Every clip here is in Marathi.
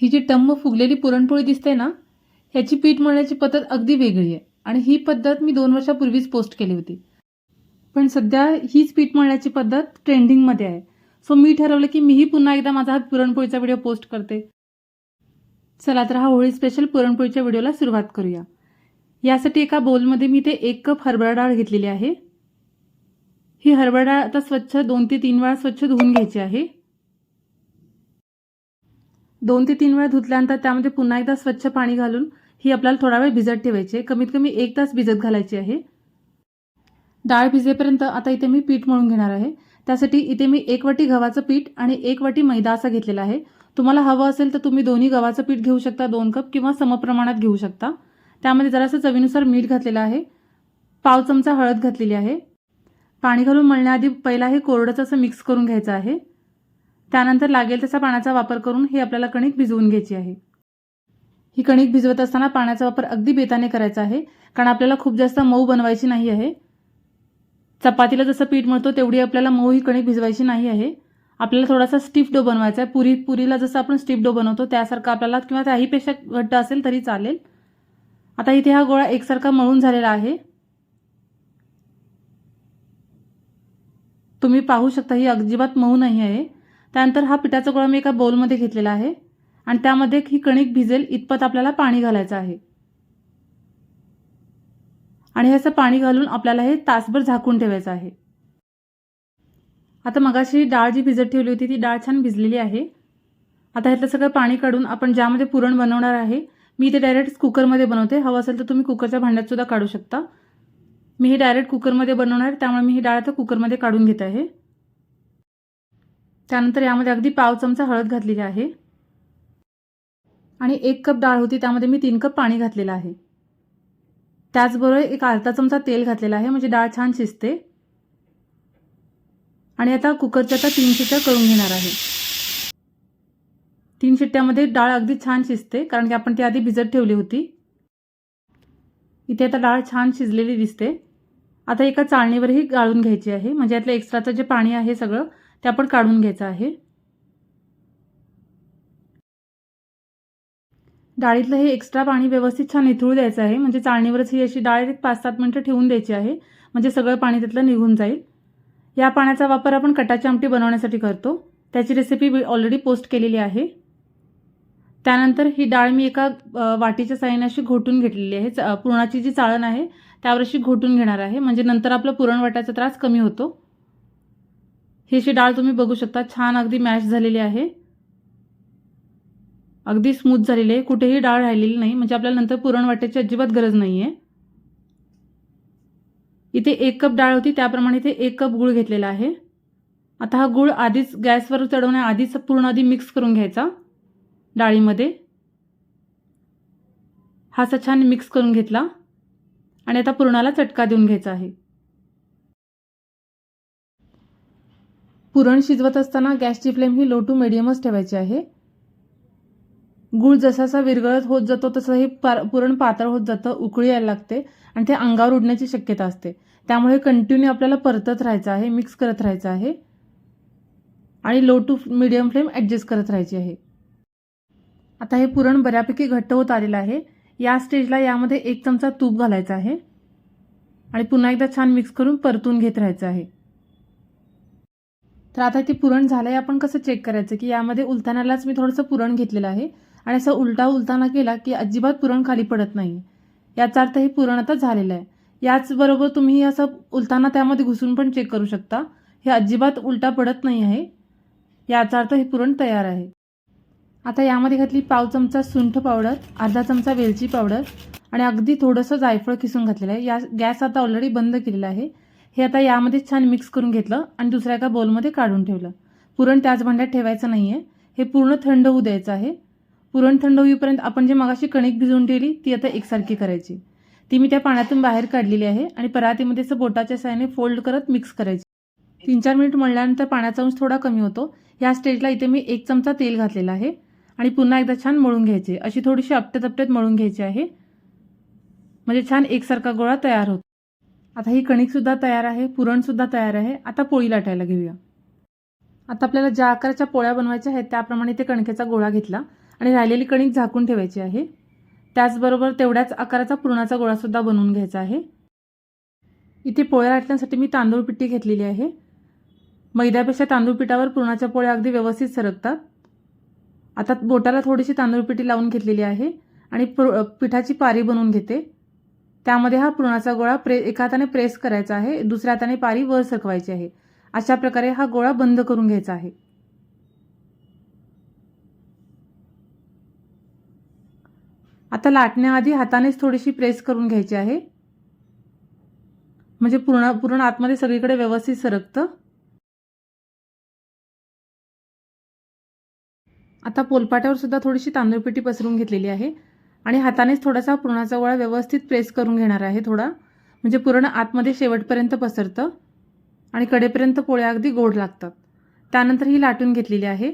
ही जी टम्म फुगलेली पुरणपोळी दिसते ना ह्याची पीठ मळण्याची पद्धत अगदी वेगळी आहे. आणि ही पद्धत मी दोन वर्षापूर्वीच पोस्ट केली होती. पण सध्या हीच पीठ मळण्याची पद्धत ट्रेंडिंगमध्ये आहे. सो मी ठरवलं की मीही पुन्हा एकदा माझा हा पुरणपोळीचा व्हिडिओ पोस्ट करते. चला तर हा होळी स्पेशल पुरणपोळीच्या व्हिडिओला सुरुवात करूया. यासाठी एका बोलमध्ये मी ते एक कप हरभरा डाळ घेतलेली आहे. ही हरभरा डाळ आता स्वच्छ दोन ते तीन वेळा स्वच्छ धुवून घ्यायची आहे. दोन ते तीन वेळा धुतल्यानंतर त्यामध्ये पुन्हा एकदा स्वच्छ पाणी घालून ही आपल्याला थोडा वेळ भिजत ठेवायची आहे. कमीत कमी एक तास भिजत घालायची आहे. डाळ भिजेपर्यंत आता इथे मी पीठ मळून घेणार आहे. त्यासाठी इथे मी एक वाटी गव्हाचं पीठ आणि एक वाटी मैदा असा घेतलेला आहे. तुम्हाला हवं असेल तर तुम्ही दोन्ही गव्हाचं पीठ घेऊ शकता दोन कप किंवा समप्रमाणात घेऊ शकता. त्यामध्ये जरासं चवीनुसार मीठ घातलेलं आहे. पाव चमचा हळद घातलेली आहे. पाणी घालून मळण्याआधी पहिला हे कोरडंच असं मिक्स करून घ्यायचं आहे. त्यानंतर लागेल तसा पाण्याचा वापर करून ही आपल्याला कणिक भिजवून घ्यायची आहे. ही कणिक भिजवत असताना पाण्याचा वापर अगदी बेताने करायचा आहे कारण आपल्याला खूप जास्त मऊ बनवायची नाही आहे. चपातीला जसं पीठ मिळतो तेवढी आपल्याला मऊ ही कणिक भिजवायची नाही आहे. आपल्याला थोडासा स्टिफ डो बनवायचा आहे. पुरी पुरीला जसं आपण स्टिफ डो बनवतो त्यासारखा आपल्याला किंवा त्याहीपेक्षा घट्ट असेल तरी चालेल. आता इथे हा गोळा एकसारखा मळून झालेला आहे. तुम्ही पाहू शकता ही अजिबात मऊ नाही आहे. त्यानंतर हा पिठाचा गोळा मी एका बोलमध्ये घेतलेला आहे आणि त्यामध्ये ही कणिक भिजेल इतपत आपल्याला पाणी घालायचं आहे. आणि ह्याचं पाणी घालून आपल्याला हे तासभर झाकून ठेवायचं आहे. आता मगाशी डाळ जी भिजत ठेवली होती ती डाळ छान भिजलेली आहे. आता ह्यातलं सगळं पाणी काढून आपण ज्यामध्ये पुरण बनवणार आहे मी ते डायरेक्ट कुकरमध्ये बनवते. हवं असेल तर तुम्ही कुकरच्या भांड्यात सुद्धा काढू शकता. मी हे डायरेक्ट कुकरमध्ये बनवणार त्यामुळे मी ही डाळ आता कुकरमध्ये काढून घेत आहे. त्यानंतर यामध्ये अगदी पाव चमचा हळद घातलेली आहे. आणि एक कप डाळ होती त्यामध्ये मी तीन कप पाणी घातलेलं आहे. त्याचबरोबर एक अर्धा चमचा तेल घातलेला आहे म्हणजे डाळ छान शिजते. आणि आता कुकरच्या आता तीन शिट्ट्या करून घेणार आहे. तीन शिट्ट्यामध्ये डाळ अगदी छान शिजते कारण की आपण ती आधी भिजत ठेवली होती. इथे आता डाळ छान शिजलेली दिसते. आता एका चाळणीवरही गाळून घ्यायची आहे म्हणजे यातलं एक्स्ट्राचं जे पाणी आहे सगळं ते आपण काढून घ्यायचं आहे. डाळीतलं हे एक्स्ट्रा पाणी व्यवस्थित छान निथळू द्यायचं आहे. म्हणजे चाळणीवरच ही अशी डाळ एक पाच सात मिनटं ठेवून द्यायची आहे. म्हणजे सगळं पाणी त्यातलं निघून जाईल. या पाण्याचा वापर आपण कटाची आमटी बनवण्यासाठी करतो. त्याची रेसिपी ऑलरेडी पोस्ट केलेली आहे. त्यानंतर ही डाळ मी एका वाटीच्या साह्याने अशी घोटून घेतलेली आहे. पुरणाची जी चाळण आहे त्यावर अशी घोटून घेणार आहे. म्हणजे नंतर आपलं पुरण वाटायचा त्रास कमी होतो. ही अशी डाळ तुम्ही बघू शकता छान अगदी मॅश झालेली आहे. अगदी स्मूथ झालेली आहे. कुठेही डाळ राहिलेली नाही. म्हणजे आपल्याला नंतर पुरण वाटायची अजिबात गरज नाही आहे इथे एक कप डाळ होती. त्याप्रमाणे इथे एक कप गूळ घेतलेला आहे. आता हा गूळ आधीच गॅसवर चढवण्याआधीच पूर्ण आधी मिक्स करून घ्यायचा डाळीमध्ये. हा असा छान मिक्स करून घेतला. आणि आता पुरणाला चटका देऊन घ्यायचा आहे. पुरण शिजवत असताना गॅसची फ्लेम ही लो टू मिडियमच ठेवायची आहे. गूळ जसासा विरघळत होत जातो तसं हे पार पुरण पातळ होत जातं उकळी यायला लागते आणि ते अंगावर उडण्याची शक्यता असते. त्यामुळे कंटिन्यू आपल्याला परतत राहायचं आहे मिक्स करत राहायचं आहे आणि low to medium flame adjust करत राहायची आहे. आता हे पुरण बऱ्यापैकी घट्ट होत आलेलं आहे. या स्टेजला यामध्ये एक चमचा तूप घालायचा आहे आणि पुन्हा एकदा छान मिक्स करून परतून घेत राहायचं आहे. तर आता ते पुरण झालं आहे आपण कसं चेक करायचं? की यामध्ये उलतानालाच मी थोडंसं पुरण घेतलेलं आहे आणि असं उलटा उलताना केला की अजिबात पुरण खाली पडत नाही. याचा अर्थ हे पुरण आता झालेलं आहे. याचबरोबर तुम्ही असं उलताना त्यामध्ये घुसून पण चेक करू शकता. हे अजिबात उलटा पडत नाही आहे. याचा अर्थ हे पुरण तयार आहे. आता यामध्ये घातली पाव चमचा सुंठ पावडर अर्धा चमचा वेलची पावडर आणि अगदी थोडंसं जायफळ किसून घातलेलं आहे. या गॅस आता ऑलरेडी बंद केलेला आहे. हे आता यामध्ये छान मिक्स करून घेतलं आणि दुसऱ्या एका बोलमध्ये काढून ठेवलं. पुरण त्याच भांड्यात ठेवायचं नाही आहे हे पूर्ण थंड होऊ द्यायचं आहे. पुरण थंड होईपर्यंत आपण जे मगाशी कणिक भिजवून ठेवली ती आता एकसारखी करायची. ती मी त्या पाण्यातून बाहेर काढलेली आहे आणि परातीमध्ये असं बोटाच्या साहाय्याने फोल्ड करत मिक्स करायची. तीन चार मिनिट मळल्यानंतर पाण्याचा अंश थोडा कमी होतो. या स्टेजला इथे मी एक चमचा तेल घातलेला आहे आणि पुन्हा एकदा छान मळून घ्यायचे. अशी थोडीशी आपट्यात आपट्यात मळून घ्यायची आहे. म्हणजे छान एकसारखा गोळा तयार होतो. आता ही कणिकसुद्धा तयार आहे पुरणसुद्धा तयार आहे. आता पोळी लाटायला घेऊया. आता आपल्याला ज्या आकाराच्या पोळ्या बनवायच्या आहेत त्याप्रमाणे ते कणकेचा गोळा घेतला आणि राहिलेली कणिक झाकून ठेवायची आहे. त्याचबरोबर तेवढ्याच आकाराचा पुरणाचा गोळासुद्धा बनवून घ्यायचा आहे. इथे पोळ्या लाटण्यासाठी मी तांदूळ पिठी घेतलेली आहे. मैद्यापेक्षा तांदूळ पिठावर पुरणाच्या पोळ्या अगदी व्यवस्थित सरकतात. आता बोटाला थोडीशी तांदूळ पिठी लावून घेतलेली आहे आणि पिठाची पारी बनवून घेते. त्यामध्ये हा पुरणाचा गोळा प्रे एका हाताने प्रेस करायचा आहे दुसऱ्या हाताने पारी वर सरकवायची आहे. अशा प्रकारे हा गोळा बंद करून घ्यायचा आहे. आता लाटण्याआधी हातानेच थोडीशी प्रेस करून घ्यायची आहे. म्हणजे पूर्ण पूर्ण आतमध्ये सगळीकडे व्यवस्थित सरकतं. आता पोलपाट्यावर सुद्धा थोडीशी तांदूळपिठी पसरून घेतलेली आहे. आणि हातानेच थोडासा पुरणाचा गोळा व्यवस्थित प्रेस करून घेणार आहे थोडा. म्हणजे पूर्ण आतमध्ये शेवटपर्यंत पसरतं आणि कडेपर्यंत पोळ्या अगदी गोड लागतात. त्यानंतर ही लाटून घेतलेली आहे.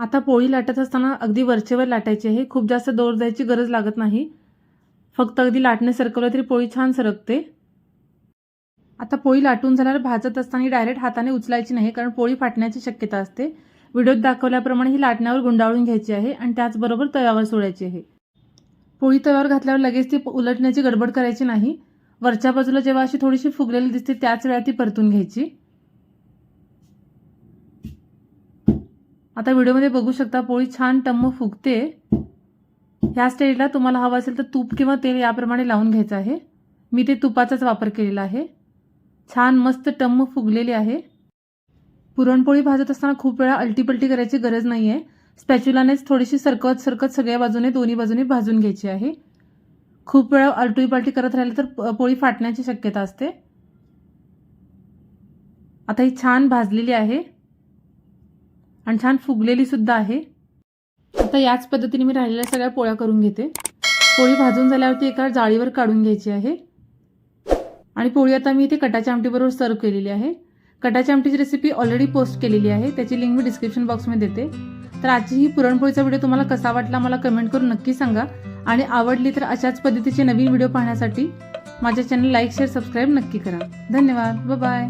आता पोळी लाटत असताना अगदी वरचेवर लाटायची आहे. खूप जास्त दोर द्यायची गरज लागत नाही. फक्त अगदी लाटणे सरकवलं तरी पोळी छान सरकते. आता पोळी लाटून झाल्यावर भाजत असताना डायरेक्ट हाताने उचलायची नाही कारण पोळी फाटण्याची शक्यता असते. व्हिडिओत दाखवल्याप्रमाणे ही लाटण्यावर गुंडाळून घ्यायची आहे आणि त्याचबरोबर तव्यावर सोडायची आहे. पोळी तव्यावर घातल्यावर लगेच ती उलटण्याची गडबड करायची नाही. वरच्या बाजूला जेव्हा अशी थोडीशी फुगलेली दिसते त्याच वेळा ती परतून घ्यायची. आता व्हिडिओमध्ये बघू शकता पोळी छान टम्म फुगते. ह्या स्टेजला तुम्हाला हवं असेल तर तूप किंवा तेल याप्रमाणे लावून घ्यायचं आहे. मी ते तुपाचाच वापर केलेला आहे. छान मस्त टम्म फुगलेली आहे. पुरणपोळी भाजत असताना खूप वेळा अल्टीपल्टी करायची गरज नाही आहे स्पॅच्युलानेच थोडीशी सरकत सरकत सगळ्या बाजूने दोन्ही बाजूने भाजून घ्यायची आहे. खूप वेळा अल्टी करत राहिलं तर पोळी फाटण्याची शक्यता असते. आता ही छान भाजलेली आहे. आणि छान फुगलेली सुद्धा आहे. आता याच पद्धतीने मी राहिलेल्या सगळ्या पोळ्या करून घेते. पोळी भाजून झाल्यावरती एका जाळीवर काढून घ्यायची आहे. आणि पोळी आता मी इथे कटाच्या आमटीबरोबर सर्व केलेली आहे. कटाच्या आमटीची रेसिपी ऑलरेडी पोस्ट केलेली आहे. त्याची लिंक मी डिस्क्रिप्शन बॉक्समध्ये देते. तर आजची ही पुरणपोळीचा व्हिडिओ तुम्हाला कसा वाटला मला कमेंट करून नक्की सांगा. आणि आवडली तर अशाच पद्धतीचे नवीन व्हिडिओ पाहण्यासाठी माझ्या चॅनल लाईक शेअर सबस्क्राईब नक्की करा. धन्यवाद. बाय